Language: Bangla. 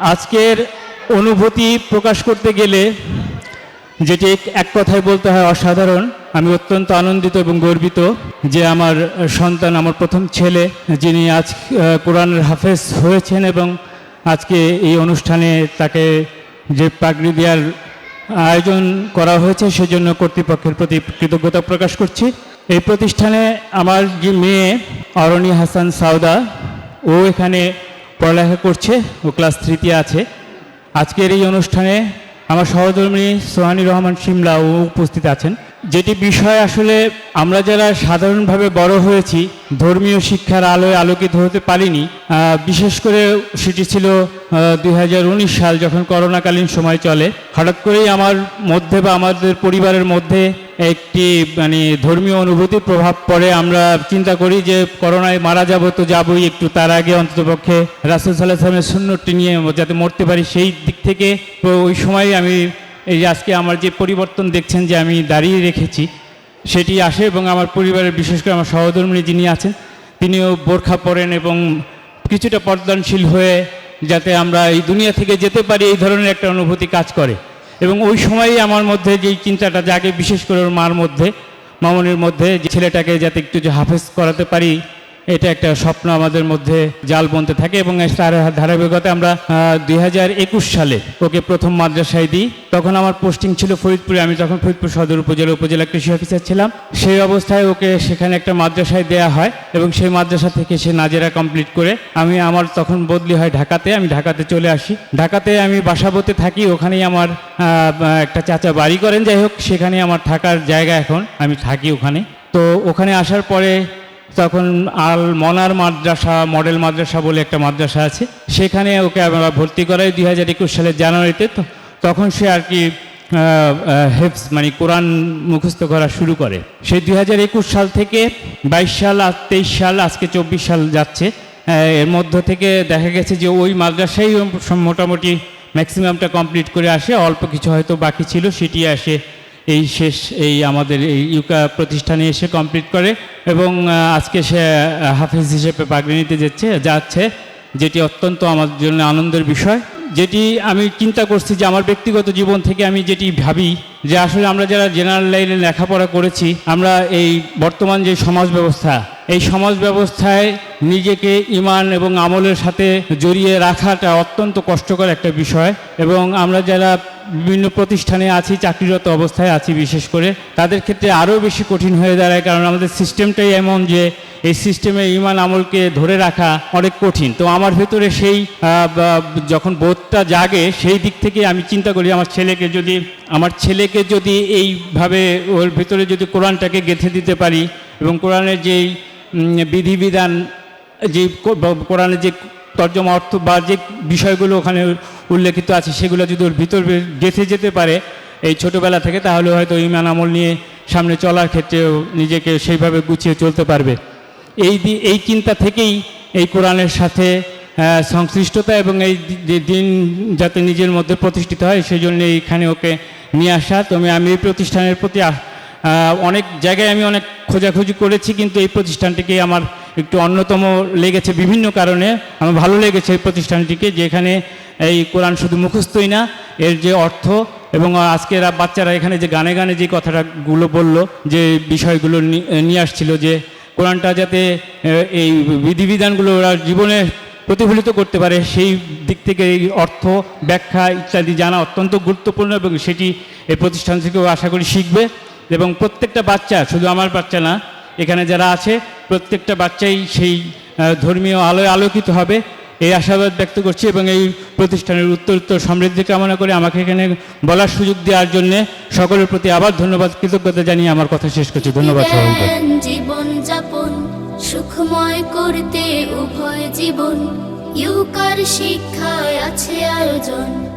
আজকের অনুভূতি প্রকাশ করতে গেলে যেটি এক কথায় বলতে হয় অসাধারণ। আমি অত্যন্ত আনন্দিত এবং গর্বিত যে আমার সন্তান, আমার প্রথম ছেলে, যিনি আজ কোরআনের হাফেজ হয়েছেন এবং আজকে এই অনুষ্ঠানে তাকে যে পাগড়ি দেওয়ার আয়োজন করা হয়েছে, সেজন্য কর্তৃপক্ষের প্রতি কৃতজ্ঞতা প্রকাশ করছি। এই প্রতিষ্ঠানে আমার যে মেয়ে অরণি হাসান সাউদা ও এখানে পড়ালেখা করছে ও ক্লাস থ্রিতে আছে। আজকের এই অনুষ্ঠানে আমার সহধর্মী সোহানি রহমান সিমলা ও উপস্থিত আছেন। যেটি বিষয় আসলে আমরা যারা সাধারণভাবে বড় হয়েছি, ধর্মীয় শিক্ষার আলোয় আলোকিত হতে পারিনি বিশেষ করে সেটি ছিল দু হাজার উনিশ সাল যখন করোনাকালীন সময় চলে, হঠাৎ করেই আমার মধ্যে বা আমাদের পরিবারের মধ্যে একটি মানে ধর্মীয় অনুভূতির প্রভাব পড়ে। আমরা চিন্তা করি যে, করোনায় মারা যাব তো যাবই, একটু তার আগে অন্ততপক্ষে রাসুল সাল্লাহ সাল্লামের সুন্নতটি নিয়ে যাতে মরতে পারি, সেই দিক থেকে ওই সময় আমি এই আজকে আমার যে পরিবর্তন দেখছেন যে আমি দাঁড়িয়ে রেখেছি, সেটি আসে এবং আমার পরিবারের বিশেষ করে আমার সহধর্মিনী যিনি আছেন, তিনিও বোরখা পরেন এবং কিছুটা পর্দানশীল হয়ে যাতে আমরা এই দুনিয়া থেকে যেতে পারি, এই ধরনের একটা অনুভূতি কাজ করে। এবং ওই সময়ই আমার মধ্যে যেই চিন্তাটা জাগে, বিশেষ করে ওর মার মধ্যে, মামনির মধ্যে, যে ছেলেটাকে যাতে একটু যে হাফেজ করাতে পারি এটা একটা স্বপ্ন আমাদের মধ্যে জাল বনতে থাকে এবং তার ধারাবাহিকতা আমরা দুই হাজার একুশ সালে ওকে প্রথম মাদ্রাসায় দিই। তখন আমার পোস্টিং ছিল ফরিদপুরে। আমি তখন ফরিদপুর সদর উপজেলা উপজেলা কৃষি অফিসার ছিলাম। সেই অবস্থায় ওকে সেখানে একটা মাদ্রাসায় দেয়া হয় এবং সেই মাদ্রাসা থেকে সে নাজেরা কমপ্লিট করে আমি আমার তখন বদলি হয় ঢাকাতে। আমি ঢাকাতে চলে আসি। ঢাকাতে আমি বাসাবোতে থাকি। ওখানেই আমার একটা চাচা বাড়ি করেন। যাই হোক সেখানে আমার থাকার জায়গা এখন। আমি থাকি ওখানে। তো ওখানে আসার পরে তখন আল মনার মাদ্রাসা, মডেল মাদ্রাসা বলে একটা মাদ্রাসা আছে। সেখানে ওকে আমরা ভর্তি করাই দুই হাজার একুশ সালের জানুয়ারিতে। তো তখন সে আর কি হেফস মানে কোরআন মুখস্থ করা শুরু করে। সেই দুই হাজার একুশ সাল থেকে বাইশ সাল আর তেইশ সাল, আজকে চব্বিশ সাল যাচ্ছে। এর মধ্য থেকে দেখা গেছে যে ওই মাদ্রাসাই মোটামুটি ম্যাক্সিমামটা কমপ্লিট করে আসে। অল্প কিছু হয়তো বাকি ছিল, সেটি আসে এই শেষ, এই আমাদের এই ইউকা প্রতিষ্ঠানে এসে কমপ্লিট করে এবং আজকে সে হাফেজ হিসেবে পাগড়ি নিতে যাচ্ছে যাচ্ছে, যেটি অত্যন্ত আমার জন্য আনন্দের বিষয়। যেটি আমি চিন্তা করছি যে আমার ব্যক্তিগত জীবন থেকে আমি যেটি ভাবি যে আসলে আমরা যারা জেনারেল লাইনে লেখাপড়া করেছি, আমরা এই বর্তমান যে সমাজ ব্যবস্থা এই সমাজ ব্যবস্থায় নিজেকে ইমান এবং আমলের সাথে জড়িয়ে রাখাটা অত্যন্ত কষ্টকর একটা বিষয়। এবং আমরা যারা বিভিন্ন প্রতিষ্ঠানে আছি, চাকরিরত অবস্থায় আছি বিশেষ করে, তাদের ক্ষেত্রে আরও বেশি কঠিন হয়ে দাঁড়ায় কারণ আমাদের সিস্টেমটাই এমন যে, এই সিস্টেমে ইমান আমলকে ধরে রাখা অনেক কঠিন। তো আমার ভেতরে সেই যখন বোধটা জাগে, সেই দিক থেকে আমি চিন্তা করি, আমার ছেলেকে যদি, আমার ছেলেকে যদি এইভাবে ওর ভেতরে যদি কোরআনটাকে গেঁথে দিতে পারি এবং কোরআনের যেই বিধিবিধান যে কো- বা কোরআনের যে তর্জমা অর্থ বা যে বিষয়গুলো ওখানে উল্লেখিত আছে, সেগুলো যদি ওর ভিতর গেঁথে যেতে পারে এই ছোটোবেলা থেকে, তাহলে হয়তো ইমান আমল নিয়ে সামনে চলার ক্ষেত্রেও নিজেকে সেইভাবে গুছিয়ে চলতে পারবে। এই এই চিন্তা থেকেই এই কোরআনের সাথে সংশ্লিষ্টতা এবং এই দিন যাতে নিজের মধ্যে প্রতিষ্ঠিত হয় সেই জন্য এইখানে ওকে নিয়ে আসা। তবে আমি এই প্রতিষ্ঠানের প্রতি অনেক জায়গায় আমি অনেক খোঁজাখুঁজি করেছি, কিন্তু এই প্রতিষ্ঠানটিকে আমার একটু অন্যতম লেগেছে বিভিন্ন কারণে। আমার ভালো লেগেছে এই প্রতিষ্ঠানটিকে যেখানে এই কোরআন শুধু মুখস্থই না, এর যে অর্থ এবং আজকের বাচ্চারা এখানে যে গানে গানে যে কথাটাগুলো বলল, যে বিষয়গুলো নিয়ে আসছিল, যে কোরআনটা যাতে এই বিধিবিধানগুলো ওরা জীবনে প্রতিফলিত করতে পারে, সেই দিক থেকে এই অর্থ, ব্যাখ্যা ইত্যাদি জানা অত্যন্ত গুরুত্বপূর্ণ এবং সেটি এই প্রতিষ্ঠান থেকেও আশা করি শিখবে। এবং প্রত্যেকটা বাচ্চা শুধু আমার বাচ্চা না এখানে যারা আছে প্রত্যেকটা বাচ্চাই সেই ধর্মীয় আলোয় আলোকিত হবে। এই আশাবাদ ব্যক্ত করছি এবং এই প্রতিষ্ঠানের উত্তর উত্তর সমৃদ্ধি কামনা করে আমাকে এখানে বলার সুযোগ দেওয়ার জন্য সকলের প্রতি আবার ধন্যবাদ কৃতজ্ঞতা জানিয়ে আমার কথা শেষ করছি। ধন্যবাদ সবাইকে। জীবন যাপন সুখময় করতে উভয় জীবন। ইউকার শিক্ষায় আছে আয়োজন।